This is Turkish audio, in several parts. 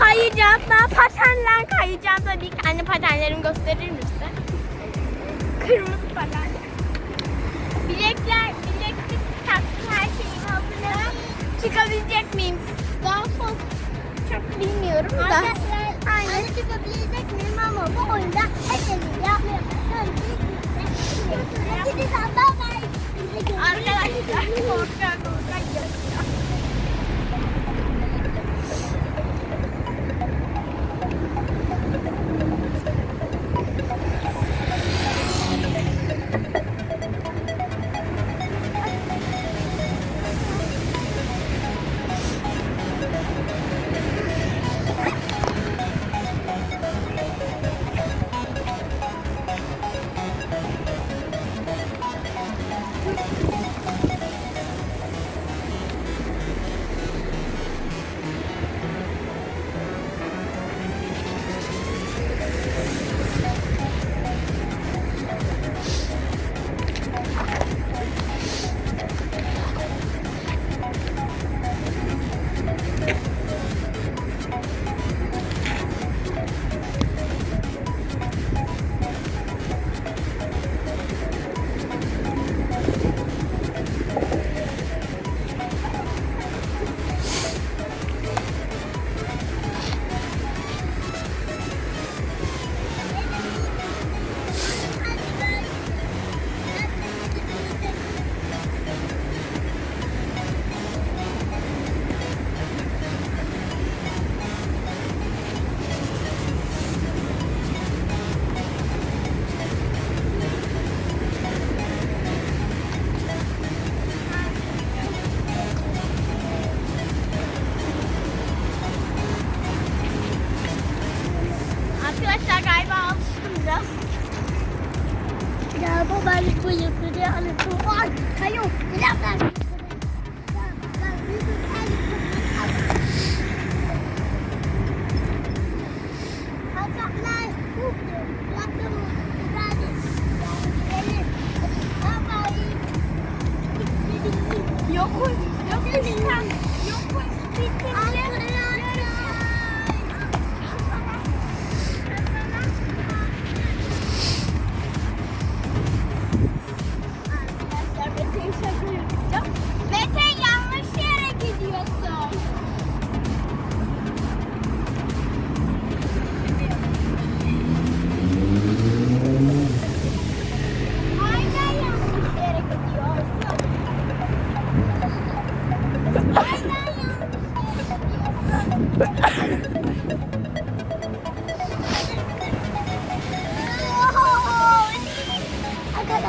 kayacağız. Ben patenle kayacağım tabii ki. Anne patenlerimi gösterir misin? Kırmızı paten. Bilekler, bileklik taktım her şeyim hazır. Çıkabilecek miyim? Daha son çok bilmiyorum da. Aynen. çıkabilecek miyim ama bu oyunda herkesin yapmıyor. Arkadaşlar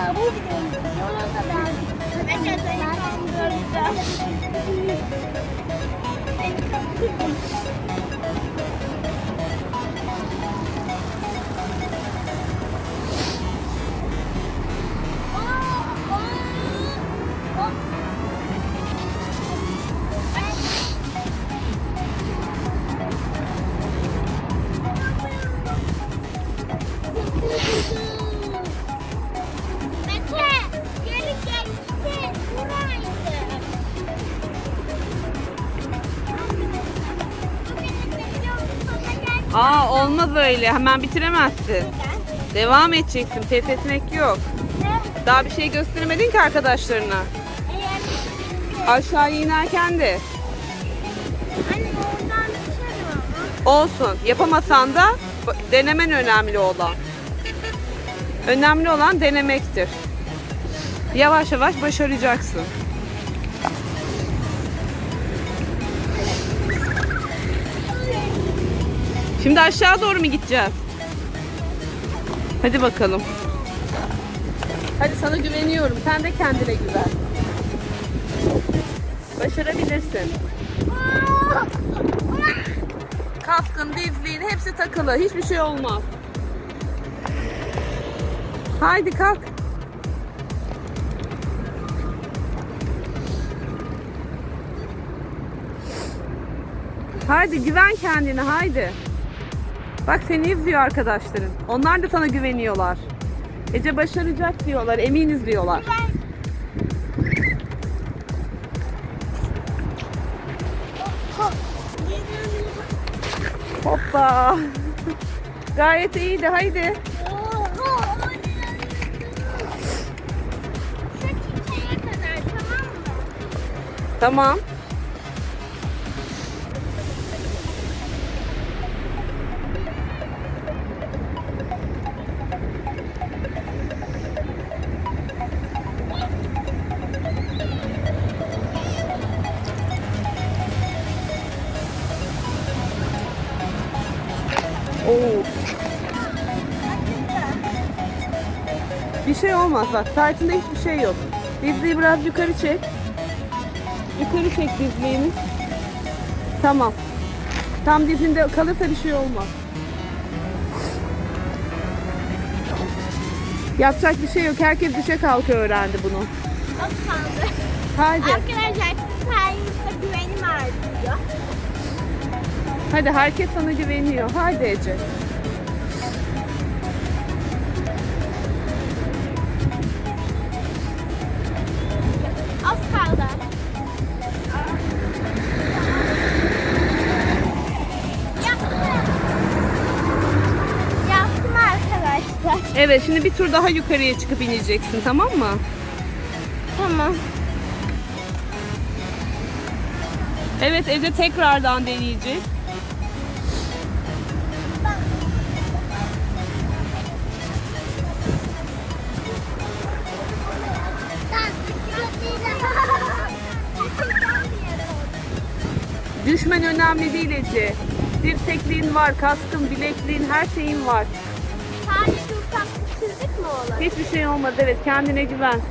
Arkadaşlar bu Aa olmaz öyle. Hemen bitiremezsin. Devam edeceksin. Pes etmek yok. Daha bir şey gösteremedin ki arkadaşlarına. Aşağı inerken de. Olsun. Yapamasan da denemen önemli olan. Önemli olan denemektir. Yavaş yavaş başaracaksın. Şimdi aşağı doğru mu gideceğiz? Hadi bakalım. Hadi sana güveniyorum. Sen de kendine güven. Başarabilirsin. Kaskın, dizliğin hepsi takılı. Hiçbir şey olmaz. Haydi kalk. Haydi güven kendine haydi. Bak seni izliyor arkadaşların. Onlar da sana güveniyorlar. Ece başaracak diyorlar, eminiz diyorlar. Ben Hoppa. Gayet iyiydi haydi. Tamam olmaz bak. Taytında hiçbir şey yok. Dizliği biraz yukarı çek. Yukarı çek dizliğini. Tamam. Tam dizinde kalırsa bir şey olmaz. Yapacak bir şey yok. Herkes düşe kalka öğrendi bunu. Az kaldı. Haydi. Arkadaşlar sayenizde güvenim artıyor. Hadi herkes sana güveniyor. Haydi Ece. Evet şimdi bir tur daha yukarıya çıkıp ineceksin tamam mı? Tamam. Evet Ece tekrardan deneyecek. Düşmen önemli değil Ece. Dirsekliğin var, kaskın, bilekliğin, her şeyin var. Çizik mi olur? Hiçbir şey olmaz evet kendine güven.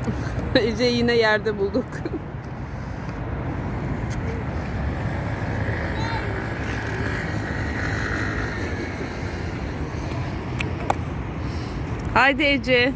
Ece'yi yine yerde bulduk. Haydi Ece.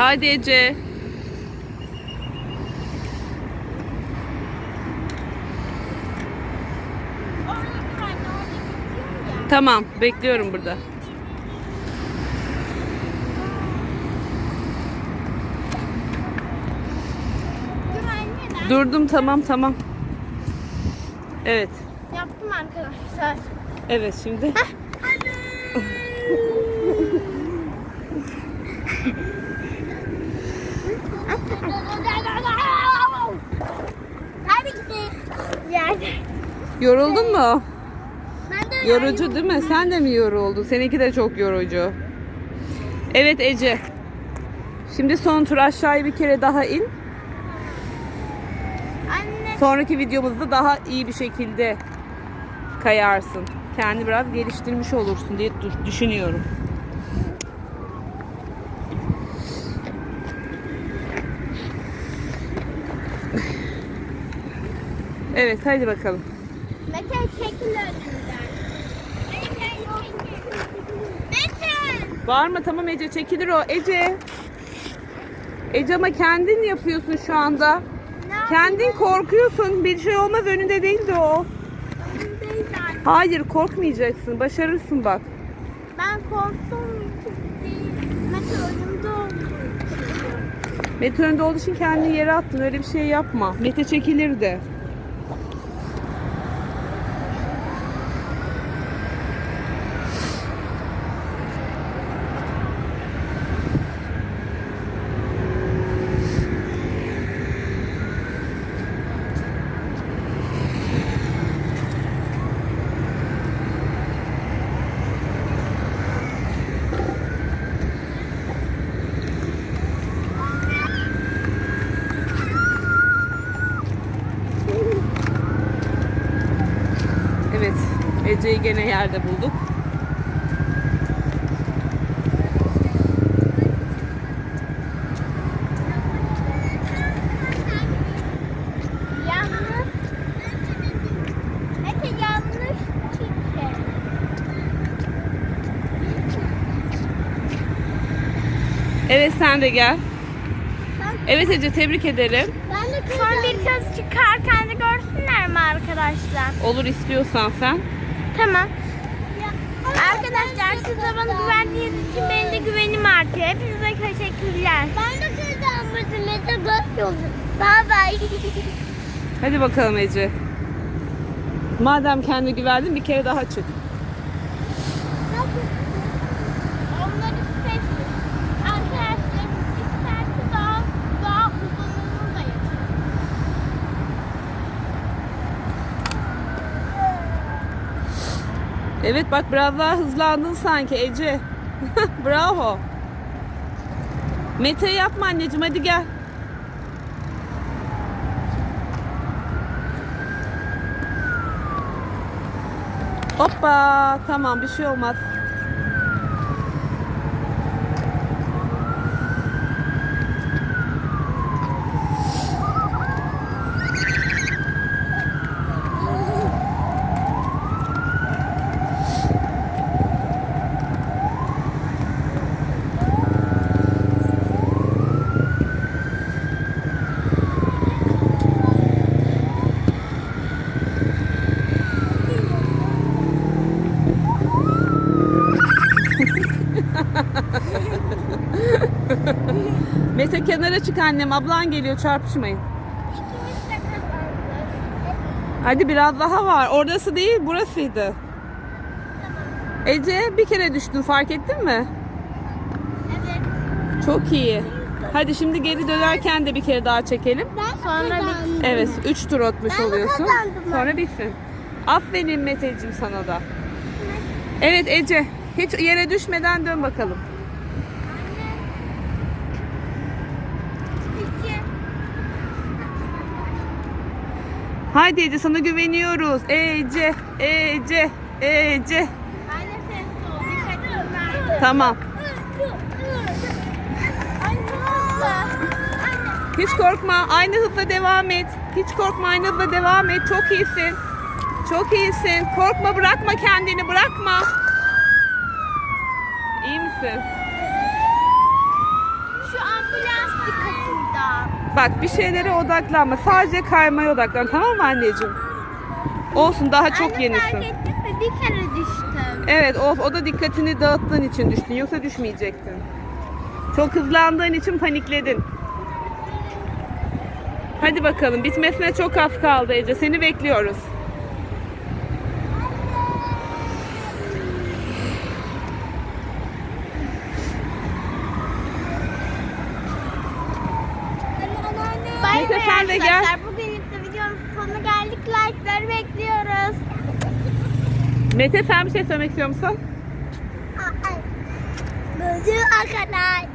Haydi Ece. Tamam, bekliyorum burada. Durdum tamam tamam. Evet. yaptım arkadaşlar. Evet şimdi. Hadi gidelim. Yerde. Yoruldun mu? Ben de Yorucu değil mi? Sen de mi yoruldun? Seninki de çok yorucu. Evet Ece. Şimdi son tur aşağıya bir kere daha in. Anne Sonraki videomuzda daha iyi bir şekilde kayarsın. Kendi biraz geliştirmiş olursun diye düşünüyorum. Evet hadi bakalım. Mete çekil önümden. Mete çekil. Mete. Mı? Tamam Ece çekilir o. Ece. Ece ama kendin yapıyorsun şu anda. Kendin korkuyorsun. Bir şey olmaz önünde değildi o. Hayır korkmayacaksın. Başarırsın bak. Ben korktum değil. Mete önümde için. Mete önde olduğu için kendini yere attın. Öyle bir şey yapma. Mete çekilirdi. Evet. Ece'yi gene yerde bulduk. Evet sen de gel. Evet Ece tebrik ederim. Ben de Son bir kez çıkarken de görsünler mi arkadaşlar? Olur istiyorsan sen. Tamam. Arkadaşlar siz de bana güvendiğiniz için benim de güvenim artıyor. Hepinize teşekkürler. Ben de kazanmışım. Mete basıyorum. Bye bye. Hadi bakalım Ece. Madem kendi güvendin bir kere daha çık. Onları seçtim. Arkadaşlar isterse daha daha uzunluğunu da yapın. Evet bak biraz daha hızlandın sanki Ece. Bravo. Mete yapma anneciğim hadi gel. Hoppa tamam bir şey olmaz. Mete kenara çık annem ablan geliyor çarpışmayın. Hadi biraz daha var. Orası değil burasıydı. Ece bir kere düştün fark ettin mi? Evet. Çok iyi. Hadi şimdi geri dönerken de bir kere daha çekelim. Sonra bitsin. Evet 3 tur atmış Ben oluyorsun. Sonra bitsin. Aferin Meteciğim sana da. Evet Ece hiç yere düşmeden dön bakalım. Haydi Ece sana güveniyoruz. Ece, Ece, Ece. Tamam. Hiç korkma. Aynı hızla devam et. Hiç korkma. Aynı hızla devam et. Çok iyisin. Çok iyisin. Korkma. Bırakma kendini. Bırakma. İyi misin? Şu ambulans dikkatimde. Bak bir şeylere odaklanma. Sadece kaymaya odaklan. Tamam mı anneciğim? Olsun daha çok Anne yenisin. fark ettin mi? Bir kere düştüm. Evet o, o da dikkatini dağıttığın için düştün. Yoksa düşmeyecektin. Çok hızlandığın için panikledin. Hadi bakalım bitmesine çok az kaldı Ece. Seni bekliyoruz. Bay Mete, bay sen de gel. arkadaşlar. De videonun sonuna geldik. Like'ları bekliyoruz. Mete sen bir şey söylemek istiyor musun? Böcü arkadaş.